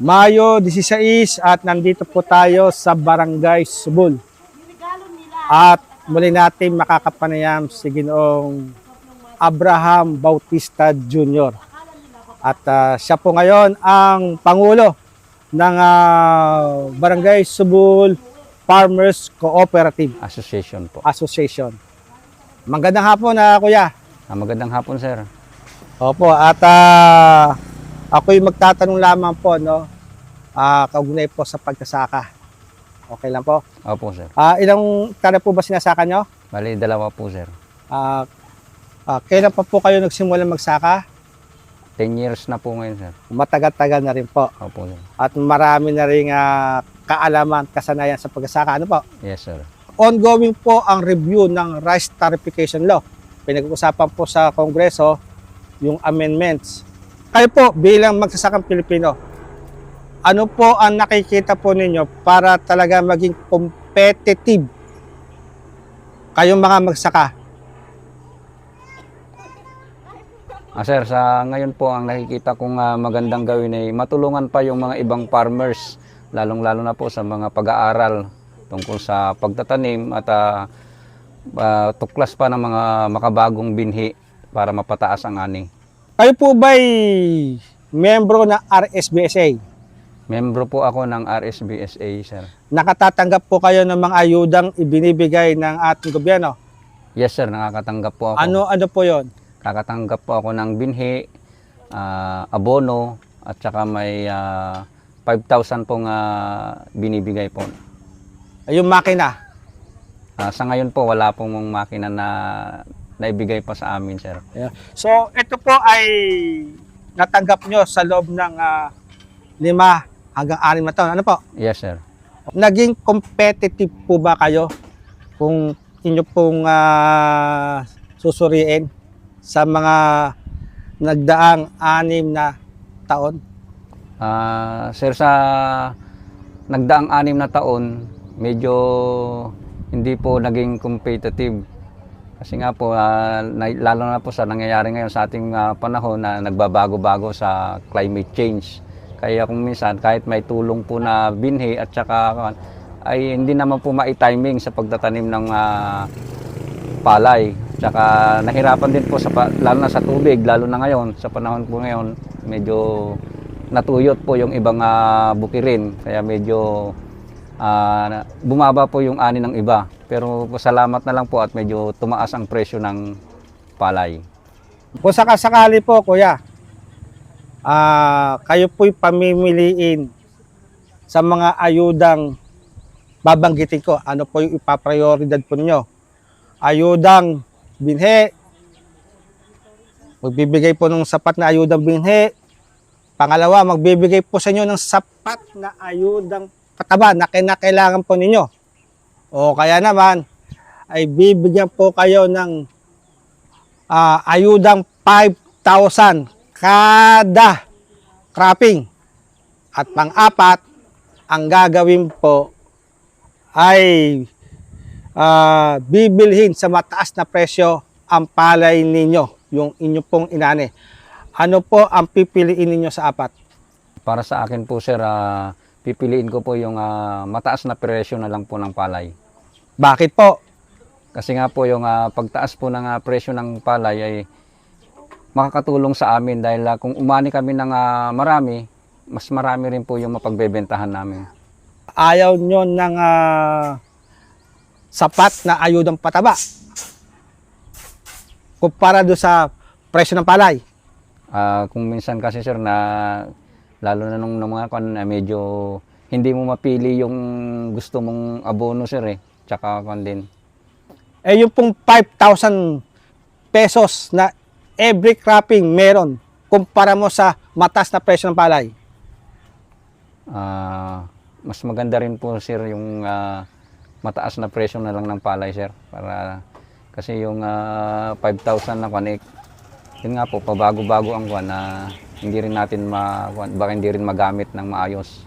Mayo 16 at nandito po tayo sa Barangay Subul. At muli natin makakapanayam si Ginoong Abraham Bautista Jr. At ah, siya po ngayon ang Pangulo ng ah, Barangay Subul Farmers Cooperative Association po. Association. Magandang hapon na kuya. Ah, magandang hapon, sir. Opo, at ah, ako'y magtatanong lamang po, no? Ah, kaugnay po sa pagkasaka. Okay lang po. Opo, sir. Ah, ilang tara po ba sinasaka nyo? Bali, dalawa po, sir. Ah, ah, kailan pa po kayo nagsimula magsaka? 10 years na po ngayon, sir. Matagal-tagal na rin po. Opo, sir. At marami na rin ah, kaalaman, kasanayan sa pagkasaka. Ano po? Yes, sir. Ongoing po ang review ng Rice Tarification Law. Pinag-uusapan po sa Kongreso yung amendments. Kayo po bilang magsasakang Pilipino, ano po ang nakikita po ninyo para talaga maging competitive kayong mga magsaka? Ah, sir, sa ngayon po, ang nakikita kong ah, magandang gawin ay matulungan pa yung mga ibang farmers, lalong-lalo na po sa mga pag-aaral tungkol sa pagtatanim at ah, ah, tuklas pa ng mga makabagong binhi para mapataas ang ani. Kayo po ba'y membro ng RSBSA? Membro po ako ng RSBSA, sir. Nakatatanggap po kayo ng mga ayudang ibinibigay ng ating gobyerno? Yes, sir, nakakatanggap po ako. Ano-ano po yon? kakatanggap po ako ng binhi, ah, abono, at saka may ah, 5,000 pong ah, binibigay po. Yung makina. Ah, sa ngayon po, wala pong makina na naibigay pa sa amin, sir. Yeah. So, ito po ay natanggap nyo sa loob ng ah, lima hanggang anim na taon. Ano po? Yes, sir. Naging competitive po ba kayo kung inyo pong ah, susuriin sa mga nagdaang anim na taon? Ah, sir, sa nagdaang anim na taon, medyo hindi po naging competitive. Kasi nga po, ah, na- lalo na po sa nangyayari ngayon sa ating ah, panahon na nagbabago-bago sa climate change. Kaya kung minsan, kahit may tulong po na binhi at saka ay hindi naman po mai-timing sa pagtatanim ng ah, palay. Tsaka nahirapan din po sa lalo na sa tubig, lalo na ngayon, sa panahon po ngayon, medyo natuyot po yung ibang ah, bukirin. Kaya medyo ah, bumaba po yung ani ng iba. Pero salamat na lang po at medyo tumaas ang presyo ng palay. Kung sakasakali po, kuya, ah, kayo po'y pamimiliin sa mga ayudang babanggitin ko. Ano po yung ipaprioridad po ninyo? Ayudang binhe, magbibigay po ng sapat na ayudang binhe. Pangalawa, magbibigay po sa inyo ng sapat na ayudang pataba na kinakailangan po ninyo. O kaya naman, ay bibigyan po kayo ng ah, ayudang 5,000 kada cropping. At pang-apat, ang gagawin po ay ah, bibilhin sa mataas na presyo ang palay ninyo, yung inyo pong inani. Ano po ang pipiliin ninyo sa apat? Para sa akin po sir, ah, pipiliin ko po yung ah, mataas na presyo na lang po ng palay. Bakit po? Kasi nga po yung ah, pagtaas po ng ah, presyo ng palay ay makakatulong sa amin dahil ah, kung umani kami ng ah, marami, mas marami rin po yung mapagbebentahan namin. Ayaw nyo ng ah, sapat na ayudang pataba kumpara do sa presyo ng palay. Ah, kung minsan kasi sir na lalo na nung, nung mga kan na medyo hindi mo mapili yung gusto mong abono sir eh. Tsaka kan din. Eh yung pong 5,000 pesos na every cropping meron kumpara mo sa matas na presyo ng palay. Ah, mas maganda rin po sir yung ah, mataas na presyo na lang ng palay sir para kasi yung ah, 5,000 na kan eh, yun nga po pabago-bago ang kwan na hindi rin natin ma baka hindi rin magamit ng maayos.